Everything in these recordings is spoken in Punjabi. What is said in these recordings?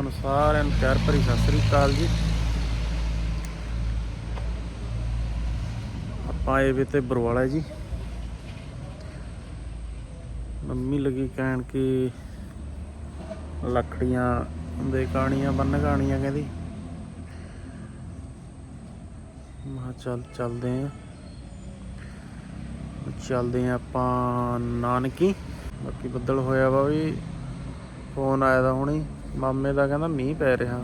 ਤੁਹਾਨੂੰ ਸਾਰਿਆਂ ਨੂੰ ਪਿਆਰ ਭਰੀ ਸਤਿ ਸ੍ਰੀ ਅਕਾਲ ਜੀ। ਆਪਾਂ ਆਏ ਵੇ ਤੇ ਬਰਵਾਲਾ ਜੀ। ਮੰਮੀ ਲੱਗੀ ਕਹਿਣ ਕਿ ਲੱਕੜੀਆਂ ਦੇ ਕਾਣੀਆਂ, ਬੰਨ ਕਾਣੀਆਂ ਕਹਿੰਦੀ। ਮਾ ਚੱਲ ਚੱਲਦੇ ਆਂ। ਚੱਲਦੇ ਆਂ ਆਪਾਂ ਨਾਨਕੀ। ਬਾਕੀ ਬੱਦਲ ਹੋਇਆ ਵਾ ਵੀ, ਫੋਨ ਆਇਆ ਦਾ ਹੁਣੀ। ਮਾਮੇ ਦਾ ਕਹਿੰਦਾ ਮੀਂਹ ਪੈ ਰਿਹਾ।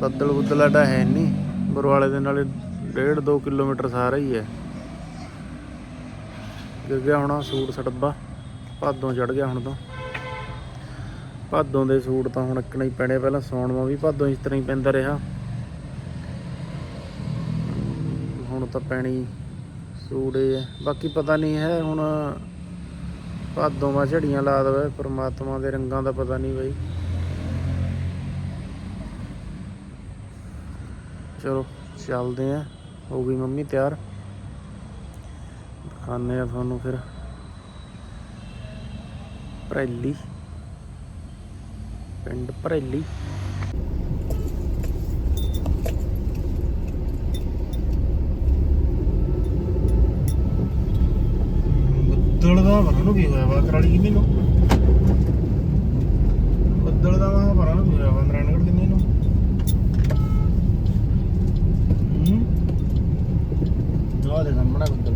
ਬੱਦਲ ਬੁੱਦਲ ਐਡਾ ਹੈ ਨਹੀਂ ਬਰਵਾਲੇ ਦੇ ਨਾਲੇ 1.5 2 ਕਿਲੋਮੀਟਰ ਸਾਰਾ ਹੀ ਹੈ। ਗਿਰ ਗਿਆ ਹੋਣਾ ਸੂਟ ਸੜੱਬਾ ਭਾਦੋਂ ਚੜ ਗਿਆ ਹੁਣ ਤਾਂ। ਭਾਦੋਂ ਦੇ ਸੂਟ ਤਾਂ ਹੁਣ ਇੱਕਣਾ ਹੀ ਪੈਣੇ ਪਹਿਲਾਂ ਸੌਣ ਵੀ ਭਾਦੋਂ ਇਸ ਤਰ੍ਹਾਂ ਹੀ ਪੈਂਦਾ ਰਿਹਾ। ਹੁਣ ਤਾਂ ਪੈਣੀ ਸੂਟ ਇਹ ਬਾਕੀ ਪਤਾ ਨਹੀਂ ਹੈ ਹੁਣ ਭਾਦੋਂ ਮਾ ਝੜੀਆਂ ਲਾ ਦਵੇ, ਪ੍ਰਮਾਤਮਾ ਦੇ ਰੰਗਾਂ ਦਾ ਪਤਾ ਨਹੀਂ ਬਈ। ਚਲੋ, ਚੱਲਦੇ ਆ। ਹੋ ਗਈ ਮੰਮੀ ਤਿਆਰ। ਦਿਖਾਉਂਦੇ ਆ ਤੁਹਾਨੂੰ ਫਿਰ। ਭਰੈਲੀ। ਪਿੰਡ ਭਰੈਲੀ। ਬੱਦਲ ਦਾ ਪਤਾ ਨੂੰ ਕੀ ਹੋਇਆ ਵਾ ਕਰਾਲੀ ਕਿੰਨੀ ਨੂੰ? ਬੱਦਲ ਦਾ ਵਾ ਪਤਾ ਨੂੰ ਕੀ ਹੋਇਆ ਵਾ ਨਰਾਇਣਗੜ੍ਹ ਕਿੰਨੀ ਨੂੰ? ਹੂੰ? ਆ ਦੇ ਸਾਹਮਣੇ ਬੱਦਲ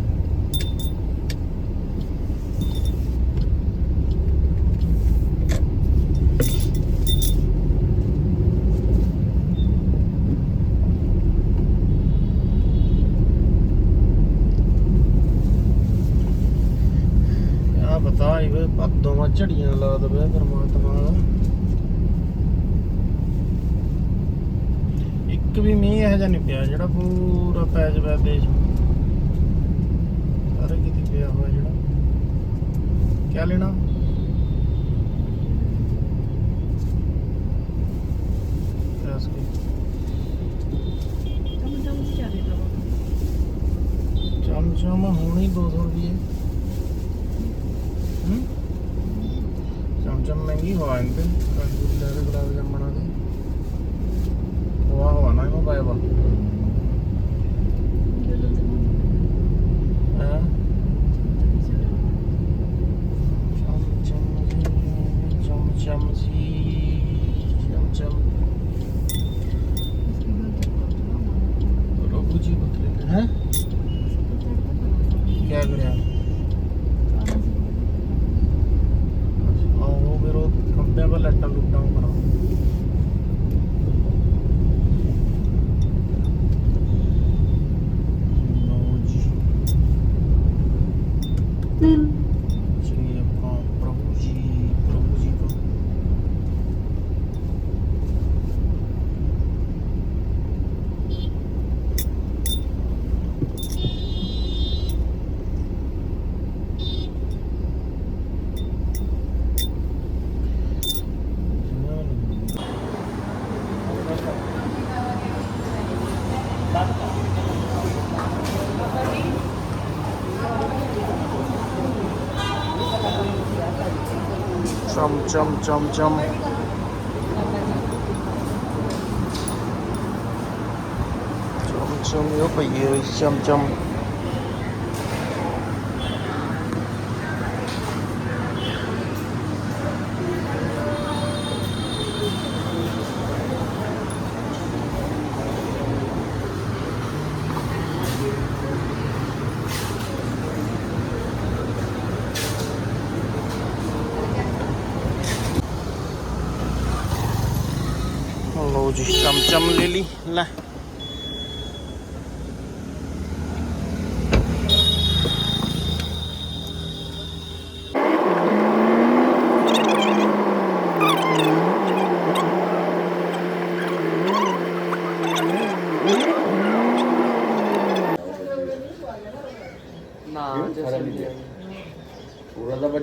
ਆ ਬਤਾ ਇਹ ਭੱਦੋਂ ਮਾ ਝੜੀਆਂ ਲਾ ਦਵੇ ਪਰਮਾਤਮਾ ਇੱਕ ਵੀ ਮੀਂਹ ਇਹੋ ਜਿਹਾ ਨਹੀਂ ਪਿਆ, ਜਿਹੜਾ ਪੂਰਾ ਪੈ ਜਵੇ ਦੇਸ਼ ਸਾਰੇ ਕਿਤੇ ਪਿਆ ਹੋਇਆ ਜਿਹੜਾ। ਕਿਆ ਲੈਣਾ? Cam cam cam cam. Cam cam yok mu? Cam cam.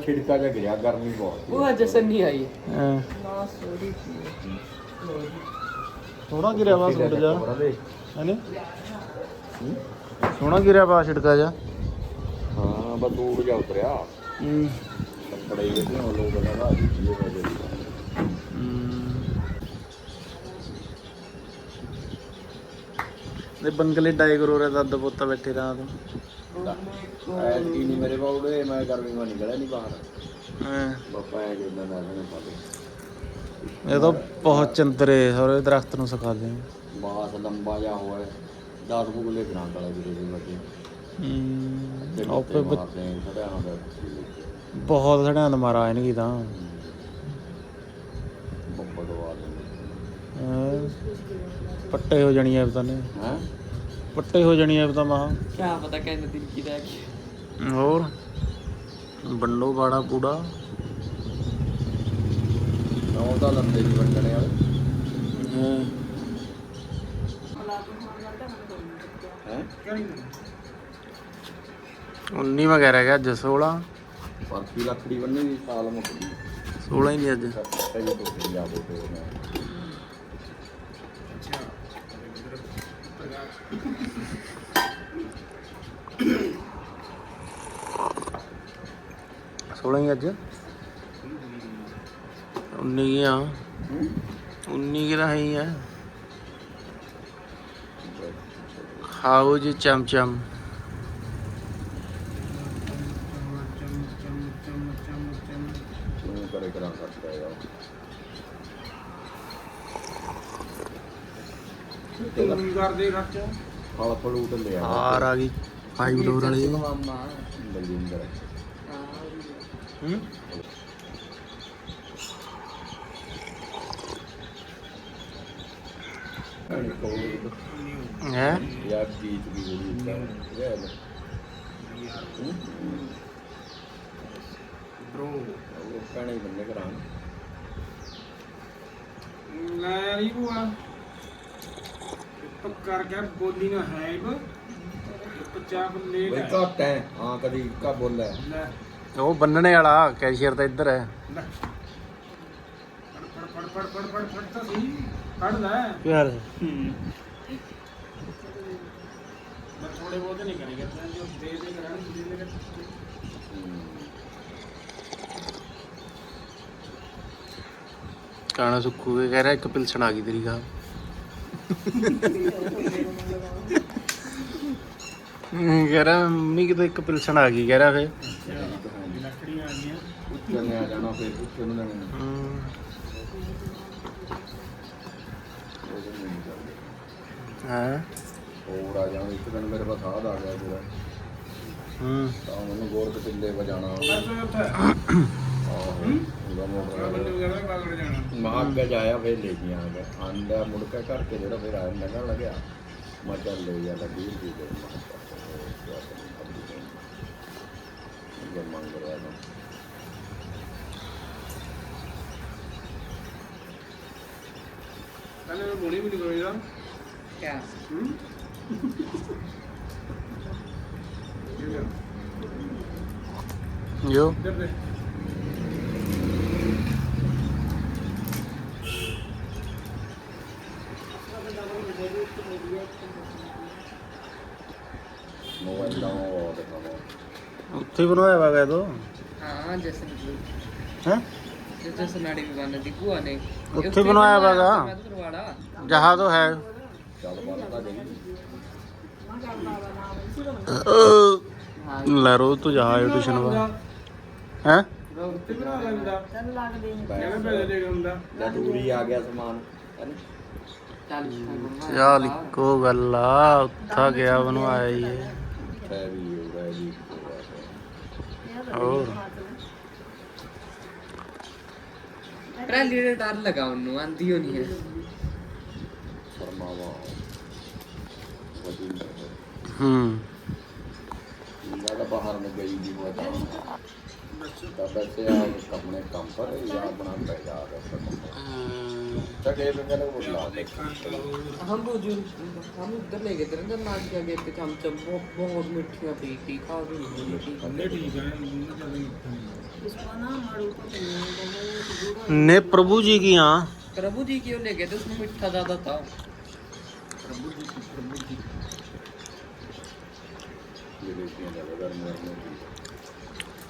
ਛਿੜਕਾ ਜਿਹਾ ਗਿਆ ਗਰਮੀ ਬਹੁਤ ਉਹ ਅੱਜ ਸੰਨੀ ਆਈ। ਹਾਂ। ਗਿਰਿਆ ਵਾ ਛਿੜਕਾ ਜਾ ਹੈਨੇ? ਸੋਹਣਾ ਗਿਰਿਆ ਵਾ ਛਿੜਕਾ ਜਾ ਹਾਂ ਬਸ ਉਹ ਜਾ ਉਤਰਿਆ। ਹੂੰ। ਕੱਪੜੇ ਇਹਦੇ ਉਹ ਲੋਕ ਦਾ ਜੀ ਵਜੇ ਦੇ ਬੰਗਲੇ ਡਾਇਗਰੋਰੇ ਦਾ ਦਬੋਤਾ ਬੈਠੇ ਰਾਤ ਤੂੰ ਕੀ ਨਹੀਂ ਮੇਰੇ ਬਾਉੜੇ ਮੈਂ ਗਰਮੀ ਮਾ ਨਿਕਲਿਆ ਨਹੀਂ ਬਾਹਰ। ਹਾਂ। ਬਾਪਾ ਐ ਜਿੰਦਾ ਨਾ ਨੇ ਪਾਲੇ ਇਹ ਤਾਂ ਬਹੁਤ ਚੰਦਰੇ ਸਾਰੇ ਦਰਖਤ ਨੂੰ ਸਿਖਾ ਦੇ। ਬਾਸ ਲੰਬਾ ਜਾ ਹੋਇਆ। 10 ਬੁਗਲੇ ਗਰਾਂ ਵਾਲਾ ਵੀਰੇ ਦੇ ਬੱਚੇ ਹੂੰ ਆਪੇ ਬ- ਹੁੰਦਾ ਬਹੁਤ ਸੜਿਆਂ ਦਾ ਮਾਰਾ ਇਹਨਗੀ ਤਾਂ ਬੱਬਾ ਦਵਾ। ਪੱਟੇ ਹੋ ਜਾਣੀ ਐ ਤਾਂ ਨੇ ਹੈ? ਪੱਟੇ ਹੋ ਜਾਣੀ ਐ ਤਾਂ ਮਹਾ। ਕਿਆ ਪਤਾ ਕਹਿੰਦੇ ਦਿਨ ਕੀ ਰਹਿ ਗਈ। ਹੋਰ? ਬੰਡੋ ਬਾੜਾ ਪੂੜਾ ਉਹ ਤਾਂ ਲੰਦੇ ਵੀ ਵੰਡਣੇ ਵਾਲੇ। ਹਾਂ। ਹੈ? 19 ਮੈਂ ਕਹਿ ਰਿਹਾ ਗਿਆ ਅੱਜ 16 ਪਰਫੀ ਲੱਕੜੀ ਬੰਨੀ ਦੀ ਸਾਲ ਮੁੱਕਦੀ 16 ਹੀ ਨਹੀਂ ਅੱਜ। ਸਹੀ ਤੋਂ ਪੰਜਾਬ ਤੋਂ ਮੈਂ ਸੋਲਾਂ ਹੀ ਅੱਜ? 19 ਹੀ ਆ। 19 ਕੀ ਤਾਂ ਹੈ ਹੀ ਆ। ਖਾਓ ਜੀ ਚਮਚਮ ਤੂੰ ਕਰੇ ਕਰਾਂ ਸਕਦਾ ਹੈ ਕਰਦੇ ਖਰਚ ਫਲ ਫਲੂਟ ਲਿਆ ਹਾਰ ਆ ਗਈ। ਫਾਈਵ ਡੋਰ ਵਾਲੀ। ਮਾਮਾ ਬਲਜਿੰਦਰ ਹੂੰ। ਹੈ? ਯਾਰ ਜੀਤ ਵੀ ਬੜੀ ਹੈ ਬ్రో ਉਹ ਕਹਿਣਾ ਬੰਦੇ ਕਰਾਂ ਲੈ ਨਹੀਂ ਬੁਆ ਬੋਲੀ ਨਾ ਹੈ ਇਬ ਪਚਾਪ ਲੈ ਬਈ ਲੈ ਘੱਟ ਹੈ ਹਾਂ ਕਦੀ ਕਾ ਬੋਲੇ ਲੈ। ਉਹ ਬੰਨਣੇ ਵਾਲਾ ਕੈਸ਼ੀਅਰ ਤਾਂ ਇੱਧਰ ਹੈ ਲੈ। ਫੜ ਫੜ ਫੜ ਫੜ ਫੜ ਫੜ ਤਾਂ ਸਹੀ। ਫੜ ਲੈ। ਯਾਰ ਮੈਂ ਥੋੜੇ ਬਹੁਤ ਨਹੀਂ ਕਰੇਗਾ ਤੈਨੂੰ ਜੋ ਦੇ ਦੇ ਕਰਾਂ ਦੇ ਦੇ ਕਾਣਾ ਸੁੱਕੂ ਕੇ ਕਹਿ ਰਿਹਾ ਇੱਕ ਪਿਲਸਣ ਆ ਗਈ ਤੇਰੀ ਗਾ ਹੂੰ ਕਹਿ ਰਿਹਾ ਮੰਮੀ ਕਿਤੇ ਇੱਕ ਪਿਲਸਣ ਆ ਗਈ ਕਹਿ ਰਿਹਾ ਫੇ ਲੱਕੜੀਆਂ ਆ ਗਈਆਂ ਉੱਤੇ ਨੇ ਆ ਜਾਣਾ ਫਿਰ। ਉੱਤੇ ਨੂੰ ਲੈਣੇ ਹੂੰ। ਹਾਂ? ਹੋਰ ਆ ਜਾਣਾ ਇੱਕ ਦਿਨ ਮੇਰੇ ਪਾਸ ਆਦ ਆ ਗਿਆ ਪੂਰਾ ਹੂੰ। ਤਾਂ ਮੈਨੂੰ ਗੋਰ ਕਟਿੱਲੇ ਵਜਾਣਾ ਉੱਥੇ ਉੱਥੇ। ਮਾਂ ਅੱਗੇ ਜਾਇਆ ਫਿਰ ਲੈ ਗਿਆ ਆਂਦਾ ਮੁੜ ਕੇ ਘਰ ਕੇ ਜਿਹੜਾ ਫਿਰ ਆਇਆ ਲੰਘਣ ਲੱਗਿਆ ਮੈਂ ਚੱਲ ਲੈ ਗਿਆ ਤਾਂ 20 ਰੁਪਏ ਦੇ ਕਿਹਾ ਮੰਗ ਰਿਹਾ ਨਾ ਕਹਿੰਦੇ ਮੈਂ ਬੋਲੀ ਵੀ ਨਹੀਂ ਕਰੇਗਾ ਕਿਆ? ਹੂੰ? ਜੋ ਉੱਥੇ ਹੀ ਬਣਵਾਇਆ ਵਾ ਗਿਆ ਤੋ ਹਾਂ ਜੈਸੇ ਹੈ? ਜੈਸੇ ਨਾੜੀ ਵੀ ਬੰਨ ਦੀ ਭੂਆ ਨੇ। ਉੱਥੇ ਬਣਵਾਇਆ ਵਾਗਾ। ਮੈਂ ਤਾਂ ਕਰਵਾੜਾ ਜਹਾ ਤੋਂ ਹੈ। ਚੱਲ ਬਾਤ ਤਾਂ ਗਈ ਹਾਂ ਲੈ ਰੋ ਤੂੰ ਜਹਾ ਟਿਊਸ਼ਨ ਵਾ। ਹੈ? ਉੱਤੇ ਬਣਾ ਲੈਂਦਾ। ਕਹਿੰਦਾ ਪੈਸੇ ਦੇ ਹੁੰਦਾ ਜਦ ਚੱਲ ਇੱਕੋ ਗੱਲ ਆ ਉੱਥਾ ਗਿਆ ਹੈ ਹੈ ਹੋਰ? ਦੇ ਡਰ ਲਗਾ ਉਹਨੂੰ ਆਂਦੀ ਹੋ ਨਹੀਂ ਹੈ। ਫਰਮਾਵਾ। ਵਜਿੰਦਰ ਹੂੰ। ਇਹਨਾਂ ਦਾ ਬਾਹਰ ਨੂੰ ਗਈ ਦੀ तब ऐसे आप अपने काम पर या अपना पैदा कर सकते तक ये लोग ने बोला हम वो जो हम उधर ले गए थे कर्नाटक गए थे हम जब वो बहुत मिठियाँ पी थी खा रही थी ने प्रभु जी की यहाँ प्रभु जी की ले गए थे उसमें मिठा ज़्यादा था प्रभु जी की प्रभु जी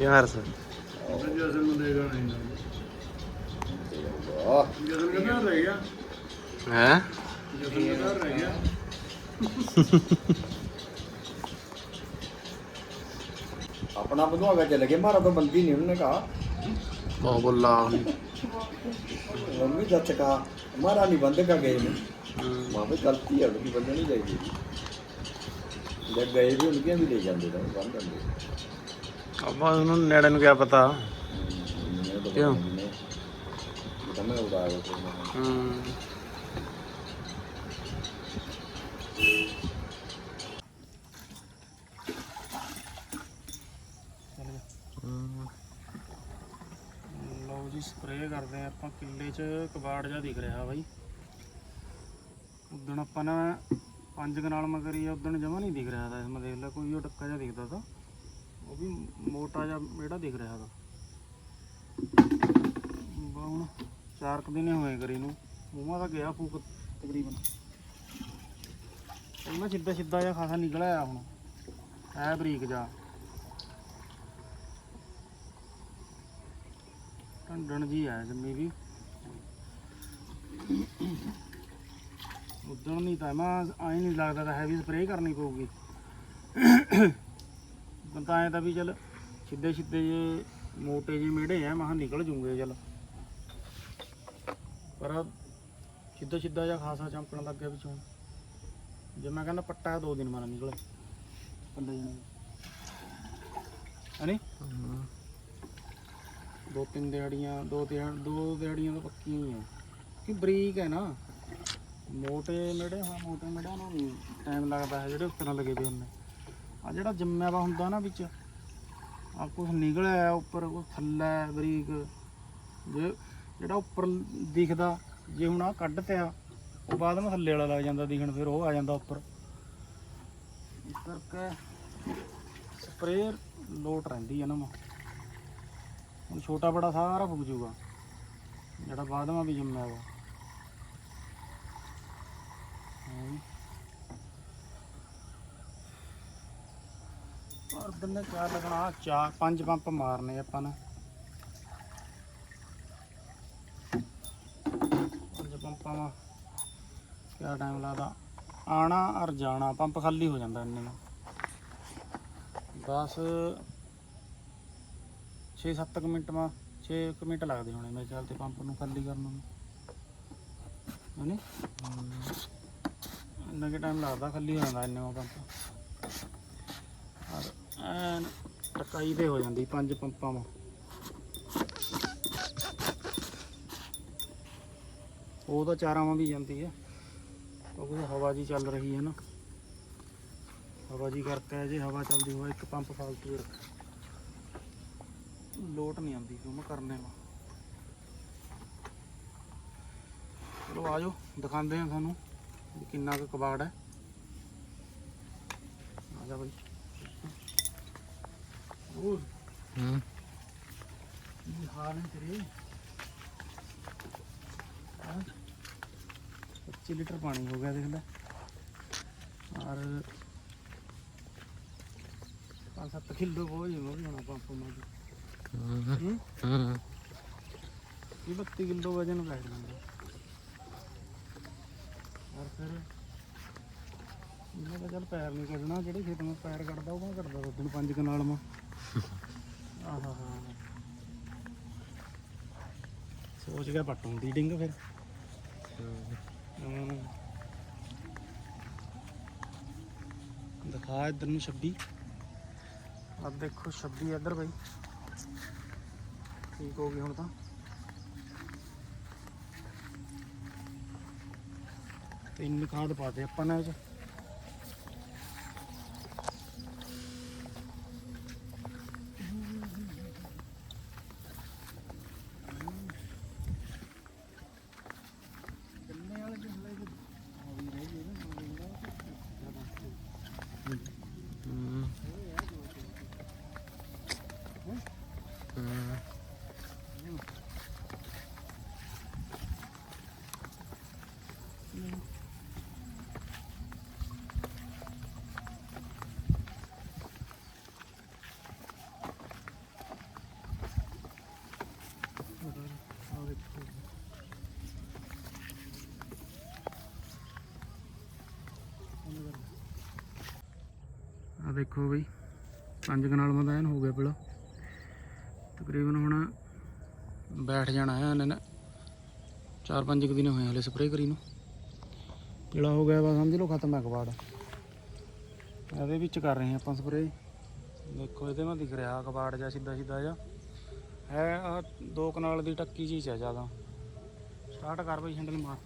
ਇਹ ਹਰਸ ਜਸਨ ਨੂੰ ਦੇਗਾ ਨਹੀਂ ਵਾਹ ਜਸਨ ਕਿੰਨਾ ਰਹਿ ਗਿਆ ਹੈ ਜਸਨ ਕਿੰਨਾ ਰਹਿ ਗਿਆ अपना बंधुआ चले गए मारा तो बंदी नहीं उन्होंने कहा ਬਹੁਤ ਬੁੱਲਾ मम्मी जब कहा हमारा नहीं बंद का गए में वहाँ पे गलती है उनकी बंद नहीं जाएगी जब गए भी उनके भी ले जाते थे बंद कर दे ਆਪਾਂ ਉਹਨੂੰ ਨੇੜੇ ਨੂੰ ਕਿਆ ਪਤਾ? ਕਿਉਂ? ਕਰਦੇ ਆਪਾਂ। ਕਿੱਲੇ 'ਚ ਕਬਾੜ ਜਿਹਾ ਦਿਖ ਰਿਹਾ ਬਾਈ। ਉਦੋਂ ਆਪਾਂ ਨਾ ਪੰਜ ਕਨਾਲ ਮਗਰ ਉਦੋਂ ਜਮਾ ਨਹੀਂ ਦਿਖ ਰਿਹਾ ਤਾਂ ਮੈਂ ਦੇਖ ਲਿਆ ਕੋਈ ਉਹ ਟੱਕਾ ਜਿਹਾ ਦਿਖਦਾ ਤਾਂ। ਉਹ ਵੀ ਮੋਟਾ ਜਿਹਾ ਜਿਹੜਾ ਦਿਖ ਰਿਹਾ ਦਾ ਬਾ ਚਾਰ ਕੁ ਦਿਨ ਹੋਏ ਕਰੀ ਨੂੰ। ਮੂੰਹਾਂ ਦਾ ਗਿਆ ਫੂਕ ਤਕਰੀਬਨ। ਉਹਨਾਂ ਸਿੱਧਾ ਸਿੱਧਾ ਜਿਹਾ ਖਾਸਾ ਨਿਕਲ ਆਇਆ ਹੁਣ। ਐ ਬਰੀਕ ਜਾ। ਢੰਡਣ ਜੀ ਆ ਜੰਮੀ ਵੀ। ਉਦੋਂ ਨਹੀਂ ਤਾਂ, ਮੈਂ ਆਈ ਨਹੀਂ ਲੱਗਦਾ ਤਾਂ ਹੈਵੀ ਸਪਰੇਅ ਕਰਨੀ ਪਊਗੀ। ਬੰਦਾ ਐ ਤਾਂ ਵੀ ਚੱਲ ਸਿੱਧੇ ਸਿੱਧੇ ਜੇ ਮੋਟੇ ਜਿਹੇ ਮੇੜੇ ਆ ਮਹਾਂ ਨਿਕਲ ਜੂਗੇ ਚੱਲ। ਪਰ ਸਿੱਧਾ ਸਿੱਧਾ ਜਿਹਾ ਖਾਸਾ ਚਮਕਣ ਲੱਗ ਗਿਆ ਵਿੱਚੋਂ ਜੇ ਮੈਂ ਕਹਿੰਦਾ ਪੱਟਾ ਦੋ ਦਿਨ ਮਾਰਾ ਨਿਕਲੇ। ਪੱਲੇ ਜਣੇ ਹਨੀ ਦੋ ਤਿੰਨ ਦਿਹਾੜੀਆਂ ਦੋ ਦਿਹਾੜ ਦੋ ਦਿਹਾੜੀਆਂ ਤਾਂ ਪੱਕੀਆਂ ਹੀ ਆ। ਕਿ ਬਰੀਕ ਹੈ ਨਾ। ਮੋਟੇ ਮੇੜੇ ਹਾਂ ਮੋਟੇ ਮੇੜਿਆਂ ਨੂੰ ਟਾਈਮ ਲੱਗਦਾ ਹੈ ਜਿਹੜੇ ਉੱਤੇ ਨਾਲ ਲੱਗੇ ਪਏ ਹੁੰਦੇ। ਆ ਜਿਹੜਾ ਜੰਮਿਆ ਵਾ ਹੁੰਦਾ ਨਾ ਵਿੱਚ, ਆ ਕੁਝ ਨਿਕਲਿਆ ਉੱਪਰ ਕੁਝ ਥੱਲੇ ਬਰੀਕ, ਜੇ ਜਿਹੜਾ ਉੱਪਰ ਦਿਖਦਾ, ਜੇ ਹੁਣ ਆ ਕੱਢ ਤਿਆ ਉਹ ਬਾਅਦ ਵਿੱਚ ਥੱਲੇ ਵਾਲਾ ਲੱਗ ਜਾਂਦਾ ਦਿਖਣ, ਫਿਰ ਉਹ ਆ ਜਾਂਦਾ ਉੱਪਰ। ਇਸ ਕਰਕੇ ਸਪਰੇਅ ਲੋਟ ਰਹਿੰਦੀ ਹੈ ਨਾ ਮਾ। ਹੁਣ ਛੋਟਾ ਬੜਾ ਸਾਰਾ ਫੁੱਕ ਜੂਗਾ ਜਿਹੜਾ ਬਾਅਦ ਵਿੱਚ ਵੀ ਜੰਮਿਆ ਵਾ। ਹਾਂ ਪਰ ਬੰਨੇ ਚਾਰ ਲੱਗਣਾ, ਚਾਰ, ਪੰਜ ਪੰਪ ਮਾਰਨੇ ਆਪਾਂ ਨੇ। ਪੰਜ ਪੰਪਾਂ ਦਾ ਕਿਆ ਟਾਈਮ ਲੱਗਦਾ? ਆਣਾ ਔਰ ਜਾਣਾ, ਪੰਪ ਖਾਲੀ ਹੋ ਜਾਂਦਾ ਇੰਨੇ ਨੂੰ 10 6-7 ਮਿੰਟ ਮਾ 6 ਮਿੰਟ ਲੱਗਦੇ ਹੋਣੇ ਮੇਰੇ ਖਿਆਲ ਤੇ ਪੰਪ ਨੂੰ ਖਾਲੀ ਕਰਨ ਨੂੰ। ਹਨੇ ਇੰਨਾ ਕਿ ਟਾਈਮ ਲੱਗਦਾ ਖਾਲੀ ਹੋ ਜਾਂਦਾ ਇੰਨੇ ਮਾ ਪੰਪ। ਐਨ ਟਕਾਈ ਤੇ ਹੋ ਜਾਂਦੀ, ਪੰਜ ਪੰਪਾਂ ਮਾ ਉਹ ਤਾਂ ਚਾਰਾਂ ਮਾ ਵੀ ਜਾਂਦੀ ਹੈ ਕਿਉਂਕਿ ਹਵਾ ਜੀ ਚੱਲ ਰਹੀ ਹੈ ਨਾ। ਹਵਾ ਜੀ ਕਰਕੇ ਜੇ, ਹਵਾ ਚੱਲਦੀ ਹੋਵੇ, ਇੱਕ ਪੰਪ ਫਾਲਤੂ ਰੱਖ। ਲੋਟ ਨਹੀਂ ਆਉਂਦੀ ਕਿਉਂ ਮੈਂ ਕਰਨੇ ਵਾ। ਚਲੋ ਆ ਜਾਓ, ਦਿਖਾਉਂਦੇ ਆ ਤੁਹਾਨੂੰ ਕਿੰਨਾ ਕੁ ਕਬਾੜ ਹੈ। ਆ ਜਾ ਬਈ। ਹੂੰ। ਤੇਰੇ? 25 ਲੀਟਰ ਪਾਣੀ ਹੋ ਗਿਆ ਦੇਖ ਲੈ। ਔਰ 5-7 ਕਿਲੋ ਹੋ ਗਿਆ ਹੋਣਾ ਪੰਪ ਮਾਰ ਹੂੰ। ਹੂੰ? ਇਹ 32 ਕਿਲੋ ਵਜਨ ਬੈਠ ਜਾਂਦਾ। ਔਰ ਫਿਰ ਇਹਨਾਂ ਦਾ ਚੱਲ ਪੈਰ ਨਹੀਂ ਕੱਢਣਾ ਜਿਹੜੇ ਖੇਤ ਨੂੰ ਪੈਰ ਕੱਢਦਾ ਉਹ ਮੈਂ ਕੱਢਦਾ ਦੋ ਦਿਨ ਪੰਜ ਕਨਾਲ ਮਾ। ਆਹਾ ਸੋਚ ਗਿਆ ਪੱਟ ਹੁੰਦੀ ਡਿੰਗ ਫਿਰ। ਹਮ। ਦਿਖਾ ਇੱਧਰ ਨੂੰ 26 ਆ ਦੇਖੋ 26 ਇੱਧਰ ਬਈ। ਠੀਕ ਹੋ ਗਈ ਹੁਣ ਤਾਂ। ਤਿੰਨ ਖਾਦ ਪਾਤੇ ਆਪਾਂ ਨੇ ਇਹ 'ਚ ਗੰਨੇ ਵਾਲੇ ਜਿਹੇ ਹਲੇ ਜਿਹੇ ਆ ਵੀ ਰਹਿ ਗਏ ਨਾ, ਉਹ ਜਿਹੜਾ ਜ਼ਿਆਦਾ ਆ ਦੇਖੋ ਬਈ, ਪੰਜ ਕਨਾਲ ਮਾ ਐਨ ਹੋ ਗਿਆ ਪਿਲਾ ਤਕਰੀਬਨ ਹੁਣ ਬੈਠ ਜਾਣਾ ਹੈ ਇਹਨਾਂ ਨੇ। ਚਾਰ ਪੰਜ ਕੁ ਦਿਨ ਹੋਏ ਹਲੇ ਸਪਰੇਅ ਕਰੀ ਨੂੰ। ਪਿਲਾ ਹੋ ਗਿਆ ਵਾ, ਸਮਝ ਲਓ ਖਤਮ ਹੈ ਕਬਾੜ। ਇਹਦੇ ਵਿੱਚ ਕਰ ਰਹੇ ਹਾਂ ਆਪਾਂ ਸਪਰੇਅ ਦੇਖੋ ਇਹਦੇ ਮਾ ਦਿਖ ਰਿਹਾ ਕਬਾੜ ਜਾਂ ਸਿੱਧਾ ਸਿੱਧਾ ਜਿਹਾ। ਹੈ ਆਹ ਦੋ ਕਨਾਲ ਦੀ ਟੱਕੀ ਜੀ ਚ ਹੈ ਜ਼ਿਆਦਾ। ਸਟਾਰਟ ਕਰ ਬਈ ਹੈਂਡਲ ਮਾਰ।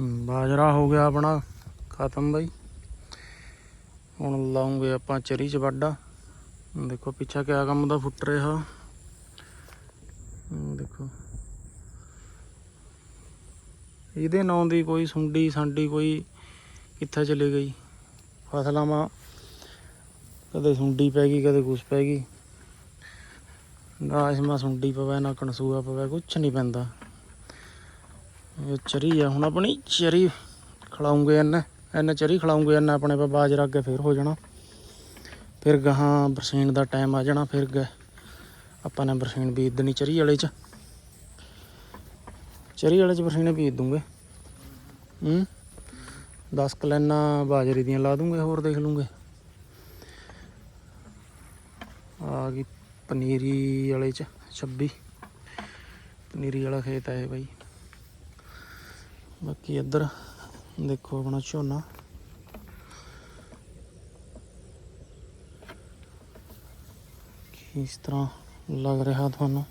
ਬਾਜਰਾ ਹੋ ਗਿਆ ਆਪਣਾ, ਖਤਮ ਬਈ। ਹੁਣ ਲਾਉਂਗੇ ਆਪਾਂ ਚਰੀ ਚ ਵਾਢਾ। ਦੇਖੋ ਪਿੱਛਾ ਕਿਆ ਕੰਮ ਦਾ ਫੁੱਟ ਰਿਹਾ। ਦੇਖੋ। ਇਹਦੇ ਨਾਂ ਦੀ ਕੋਈ ਸੁੰਡੀ ਸਾਂਡੀ ਕੋਈ ਕਿੱਥੇ ਚਲੀ ਗਈ? ਫਸਲਾਂ ਮਾ ਕਦੇ ਸੁੰਡੀ ਪੈ ਗਈ, ਕਦੇ ਕੁਛ ਪੈ ਗਈ। ਨਾ ਇਸ ਮਾ ਸੁੰਡੀ ਪਵੇ, ਨਾ ਕਣਸੂਆ ਪਵੇ, ਕੁਛ ਨਹੀਂ ਪੈਂਦਾ। ਇਹ ਚਰੀ ਆ ਹੁਣ ਆਪਣੀ, ਚਰੀ ਖਿਲਾਉਂਗੇ ਇਹਨੇ ਇਹਨੇ ਚਰੀ ਖਿਲਾਉਂਗੇ ਇਹਨੇ ਆਪਣੇ ਪਾ ਬਾਜਰਾ ਅੱਗੇ ਫੇਰ ਹੋ ਜਾਣਾ। ਫਿਰ ਗਾਹਾਂ ਬਰਸੀਨ ਦਾ ਟਾਈਮ ਆ ਜਾਣਾ, ਫਿਰ ਗ ਆਪਾਂ ਨੇ ਬਰਸੀਨ ਬੀਜ ਦੇਣੀ ਚਰੀ ਵਾਲੇ ਚ। ਚਰੀ ਵਾਲੇ ਚ ਬਰਸੀਨ ਬੀਜ ਦੂੰਗੇ। ਹੂੰ? 10 ਕਲੈਨਾ ਬਾਜਰੀ ਦੀਆਂ ਲਾ ਦੂੰਗੇ, ਹੋਰ ਦੇਖ ਲੂੰਗੇ। ਆ ਗਈ ਪਨੀਰੀ ਵਾਲੇ ਚ 26 ਪਨੀਰੀ ਵਾਲਾ ਖੇਤ ਹੈ ਬਾਈ। ਬਾਕੀ ਇੱਧਰ ਦੇਖੋ ਆਪਣਾ ਝੋਨਾ। ਇਸ ਤਰ੍ਹਾਂ ਲੱਗ ਰਿਹਾ ਤੁਹਾਨੂੰ?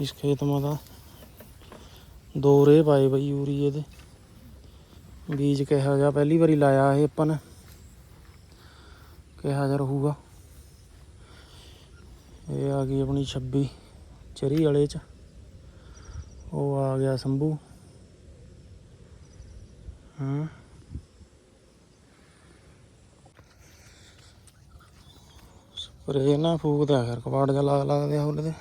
ਇਸ ਖੇਤ ਮਾ ਦਾ ਦੋ ਰੇ ਪਾਏ ਬਈ ਯੂਰੀਏ ਦੇ ਬੀਜ ਕਿਹਾ ਜਾ ਪਹਿਲੀ ਵਾਰੀ ਲਾਇਆ ਇਹ ਆਪਾਂ ਨੇ। ਕਿਹਾ ਜਾ ਰਹੂਗਾ। ਇਹ ਆ ਗਈ ਆਪਣੀ 26 ਚਰੀ ਵਾਲੇ ਚ। ਉਹ ਆ ਗਿਆ ਸੰਭੂ। ਹਾਂ। ਸਪਰੇ ਨਾ ਫੂਕਦਾ ਫਿਰ ਕਬਾੜ ਜਾ ਲਾ ਲੱਗਦੇ ਆ ਉਹਦੇ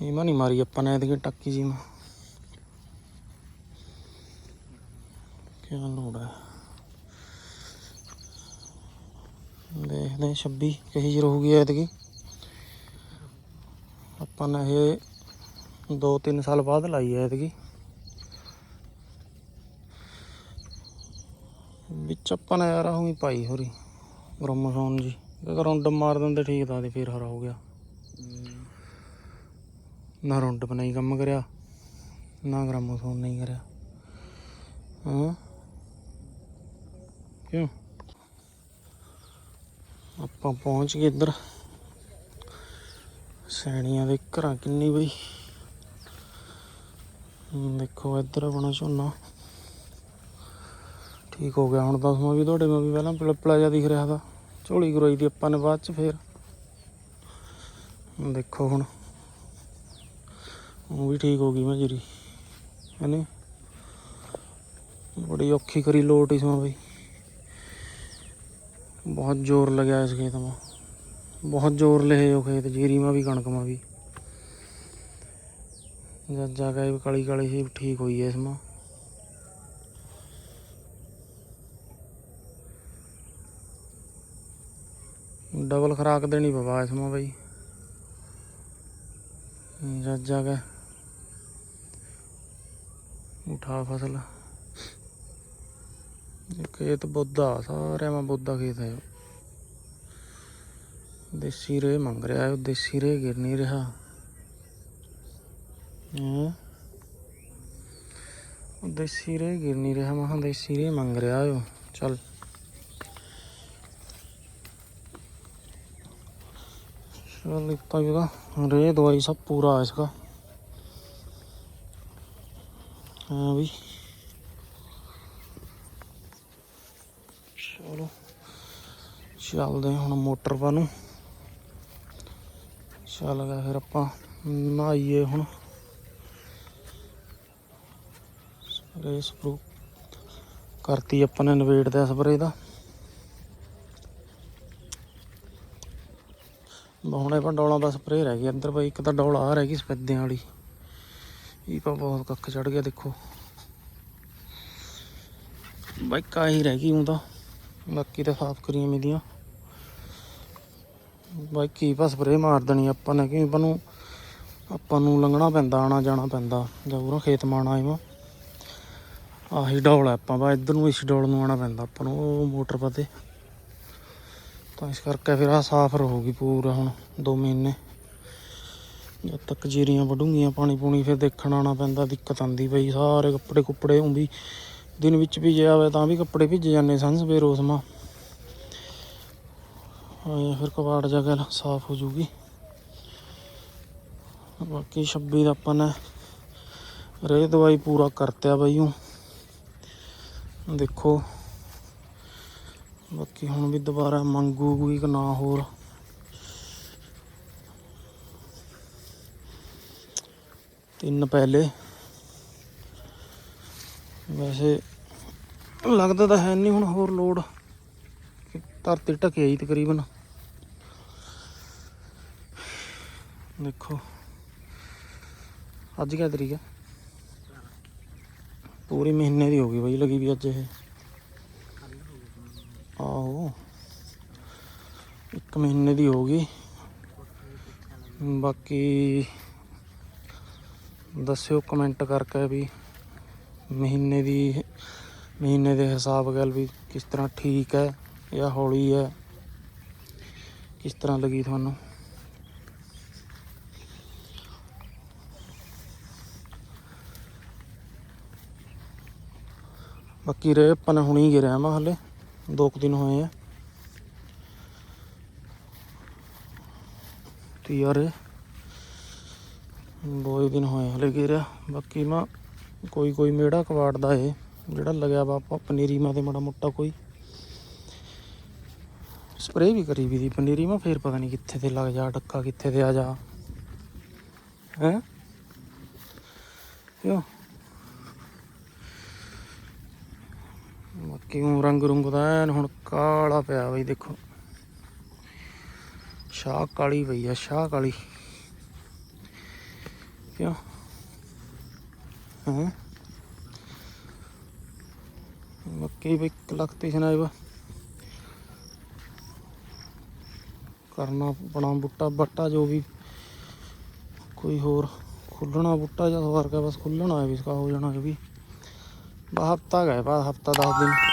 ਇਹ ਮਾ ਨਹੀਂ ਮਾਰੀ ਆਪਾਂ ਨੇ ਇਹਦੀ ਟੱਕੀ ਜੀ ਮਾ। ਕੀ ਲੋੜ ਹੈ ਦੇਖਦੇ ਹਾਂ 26 ਕਹੀ ਜੀ ਰਹੂਗੀ ਐਤਕੀ। ਆਪਾਂ ਨੇ ਇਹ 2-3 ਸਾਲ ਬਾਅਦ ਲਾਈ ਐ ਐਤਕੀ। ਵਿੱਚ ਆਪਾਂ ਨੇ ਯਾਰ ਪਾਈ ਹੋਰੀ। ਗ੍ਰਾਮੋਫੋਨ ਜੀ। ਅਗਰ ਰੌਂਡ ਮਾਰ ਦਿੰਦੇ, ਠੀਕ ਤਾਂ ਤੇ ਫੇਰ ਹਰਾ ਹੋ ਗਿਆ। ਨਾ ਰੌਂਡ ਨਹੀਂ ਕੰਮ ਕਰਿਆ, ਨਾ ਗ੍ਰਾਮੋਫੋਨ ਨਹੀਂ ਕਰਿਆ। ਹਾਂ? ਕਿਉਂ? ਆਪਾਂ ਪਹੁੰਚ ਗਏ ਇੱਧਰ। ਸੈਣੀਆਂ ਦੇ ਘਰਾਂ ਕਿੰਨੀ ਬਈ। ਦੇਖੋ ਇੱਧਰ ਆਪਣਾ ਝੋਨਾ। ਠੀਕ ਹੋ ਗਿਆ ਹੁਣ ਤਾਂ ਸਮਾਂ ਵੀ ਤੁਹਾਡੇ ਮਾ ਵੀ ਪਹਿਲਾਂ ਪਲਪਲਾ ਜਿਹਾ ਦਿਖ ਰਿਹਾ ਦਾ ਝੋਲੀ ਗਰੋਈ ਦੀ ਆਪਾਂ ਨੇ ਬਾਅਦ ਚ ਫੇਰ। ਦੇਖੋ ਹੁਣ। ਉਹ ਵੀ ਠੀਕ ਹੋ ਗਈ ਮੈਂ ਜਰੀ ਹਨੇ ਬੜੀ ਔਖੀ ਕਰੀ ਲੋਟ ਇਸ ਮਾ ਬਈ। ਬਹੁਤ ਜ਼ੋਰ ਲਗਿਆ ਇਸ ਖੇਤ ਮਾ। ਬਹੁਤ ਜ਼ੋਰ ਲਏ ਉਹ ਖੇਤ, ਜੀਰੀ ਮਾ ਵੀ, ਕਣਕ ਮਾ ਵੀ। ਜਦ ਜਾ ਕੇ ਕਾਲੀ ਕਾਲੀ ਸੀ, ਠੀਕ ਹੋਈ ਹੈ ਇਸ ਮਾ। ਡਬਲ ਖਰਾਕ ਦੇਣੀ ਪਵਾ ਇਸ ਮਾ ਬਈ। ਜਦ ਕੇ ਉਠਾ ਫਸਲ। ਇਹ ਖੇਤ ਬੁੱਧਾ ਸਾਰਿਆਂ ਮਾ ਬੁੱਧਾ ਖੇਤ ਹੈ ਦੇਸੀ ਰੇ ਮੰਗ ਰਿਹਾ ਹੈ ਦੇਸੀ ਰੇ ਗਿਰ ਨਹੀਂ ਰਿਹਾ। ਹੈਂ? ਦੇਸੀ ਰੇ ਗਿਰ ਨਹੀਂ ਰਿਹਾ ਮਹਾਂ ਦੇਸੀ ਰੇ ਮੰਗ ਰਿਹਾ ਹੈ ਉਹ। ਚੱਲ। लिपता भी रे दवाई सब पूरा है इसका। हाँ भाई। चलो, चलते हम मोटर पर चल गया फिर आप नहाइए हूँ स्प्रे स्प्रू करती अपने नवेड़ स्परे स्प्रे का ਦਾ ਸਪਰੇ ਦਾ ਡੋਲਾਂ ਦਾ ਸਪਰੇ ਰਹਿ ਗਿਆ ਅੰਦਰ ਬਈ, ਇੱਕ ਤਾਂ ਡੋਲ ਆ ਰਹਿ ਗਈ ਸਪੈਦਿਆਂ ਵਾਲੀ। ਇਹ ਪਾ ਬਹੁਤ ਕੱਖ ਚੜ ਗਿਆ, ਦੇਖੋ। ਬਾਈ ਕਾਹੀ ਰਹਿ ਗਈ ਹੁਣ ਬਾਕੀ ਤਾਂ ਸਾਫ਼ ਕਰੀਆਂ ਮੇਰੀਆਂ ਬਾਈ ਕੀ ਪਾ ਸਪਰੇ ਮਾਰ ਦੇਣੀ, ਆਪਾਂ ਨੇ ਕਿ ਆਪਾਂ ਨੂੰ ਆਪਾਂ ਨੂੰ ਲੰਘਣਾ ਪੈਂਦਾ ਆਣਾ ਜਾਣਾ ਪੈਂਦਾ ਜਬਰਾਂ ਖੇਤ ਮਾਣਾ ਆਇਆ ਆਹੀ ਡੋਲ ਹੈ ਆਪਾਂ ਬਾ ਇੱਧਰ ਨੂੰ ਇਸ ਡੋਲ ਨੂੰ ਆਣਾ ਪੈਂਦਾ, ਆਪਾਂ ਨੂੰ ਉਹ ਮੋਟਰ ਪਤੇ ਤਾਂ ਇਸ ਕਰਕੇ ਫਿਰ ਆ ਸਾਫ਼ ਰਹੂਗੀ ਪੂਰਾ ਹੁਣ 2 ਮਹੀਨੇ। ਜਦ ਤੱਕ ਜੀਰੀਆਂ ਵਢੂਗੀਆਂ, ਪਾਣੀ ਪੂਣੀ ਫਿਰ ਦੇਖਣ ਆਉਣਾ ਪੈਂਦਾ, ਦਿੱਕਤ ਆਂਦੀ ਬਈ, ਸਾਰੇ ਕੱਪੜੇ ਕੁੱਪੜੇ ਹੁਣ ਵੀ ਦਿਨ ਵਿੱਚ ਵੀ ਜੇ ਆਵੇ ਤਾਂ ਵੀ ਕੱਪੜੇ ਭਿੱਜ ਜਾਂਦੇ ਸਨ ਸਵੇਰ ਉਸਮਾ ਆਏ ਫਿਰ ਕਬਾੜ ਜਗ੍ਹਾ ਸਾਫ਼ ਹੋ ਜੂਗੀ ਬਾਕੀ 26 ਦਾ ਆਪਾਂ ਨੇ ਰੇ ਦਵਾਈ ਪੂਰਾ ਕਰਤਿਆ ਬਈ ਉਹ ਦੇਖੋ ਬਾਕੀ ਹੁਣ ਵੀ ਦੁਬਾਰਾ ਮੰਗੂ ਕੋਈ ਕਿ ਨਾ ਹੋਰ। ਤਿੰਨ ਪਹਿਲੇ। ਵੈਸੇ ਲੱਗਦਾ ਤਾਂ ਹੈ ਨਹੀਂ ਹੁਣ ਹੋਰ ਲੋਡ ਧਰਤੀ ਢਕੇ ਆਈ ਤਕਰੀਬਨ। ਦੇਖੋ। ਅੱਜ ਕਿਆ ਤਰੀਕ ਹੈ ਪੂਰੀ ਮਹੀਨੇ ਦੀ ਹੋ ਗਈ ਬਈ, ਲੱਗੀ ਵੀ ਅੱਜ ਇਹ। ਆਹੋ। ਇੱਕ ਮਹੀਨੇ ਦੀ ਹੋ ਗਈ। ਬਾਕੀ ਦੱਸਿਓ ਕਮੈਂਟ ਕਰਕੇ ਵੀ ਮਹੀਨੇ ਦੀ, ਮਹੀਨੇ ਦੇ ਹਿਸਾਬ ਗੱਲ ਵੀ ਕਿਸ ਤਰ੍ਹਾਂ ਠੀਕ ਹੈ ਜਾਂ ਹੌਲੀ ਹੈ, ਕਿਸ ਤਰ੍ਹਾਂ ਲੱਗੀ ਤੁਹਾਨੂੰ? ਬਾਕੀ ਰੇ ਆਪਾਂ ਨੇ ਹੁਣੀ ਗਿਰਿਆ ਵਾ ਹਲੇ। ਦੋ ਕੁ ਦਿਨ ਹੋਏ ਆ। ਤੇ ਯਾਰ ਦੋ ਦਿਨ ਹੋਏ ਹਲੇ ਗਿਰਿਆ ਬਾਕੀ ਮੈਂ ਕੋਈ ਕੋਈ ਮੇੜਾ ਕਵਾੜਦਾ ਏ, ਜਿਹੜਾ ਲਗਿਆ ਵਾ ਆਪਾਂ ਪਨੀਰੀ ਮਾ ਤੇ ਮਾੜਾ ਮੋਟਾ ਕੋਈ। ਸਪਰੇਅ ਵੀ ਕਰੀ ਵੀ ਦੀ ਪਨੀਰੀ ਮਾ, ਫੇਰ ਪਤਾ ਨਹੀਂ ਕਿੱਥੇ ਤੇ ਲੱਗ ਜਾ, ਡੱਕਾ ਕਿੱਥੇ ਤੇ ਆ ਜਾ। ਹੈ? ਕਿਉਂ ਬਾਕੀ ਰੰਗ ਰੁੰਗ ਦਾ ਐਨ? ਹੁਣ ਕਾਲਾ ਪਿਆ ਬਈ, ਦੇਖੋ। ਸ਼ਾਹ ਕਾਲੀ ਪਈ ਆ, ਸ਼ਾਹ ਕਾਲੀ। ਕਿਉਂ? ਹਾਂ। ਬਾਕੀ ਵੀ ਲੱਗਤੀ ਸੁਣਾਇਬ ਕਰਨਾ ਆਪਣਾ ਬੁੱਟਾ, ਬੱਟਾ ਜੋ ਵੀ ਕੋਈ ਹੋਰ ਖੁੱਲਣਾ ਬੁੱਟਾ ਜਾਂ ਸਵਾਰ ਕੇ ਬਸ ਖੁੱਲਣਾ ਹੈ ਵੀ ਇਸਕਾ ਹੋ ਜਾਣਾ ਇਹ ਵੀ। ਬਾ ਹਫਤਾ ਗਏ ਬਾ ਹਫਤਾ 10 ਦਿਨ।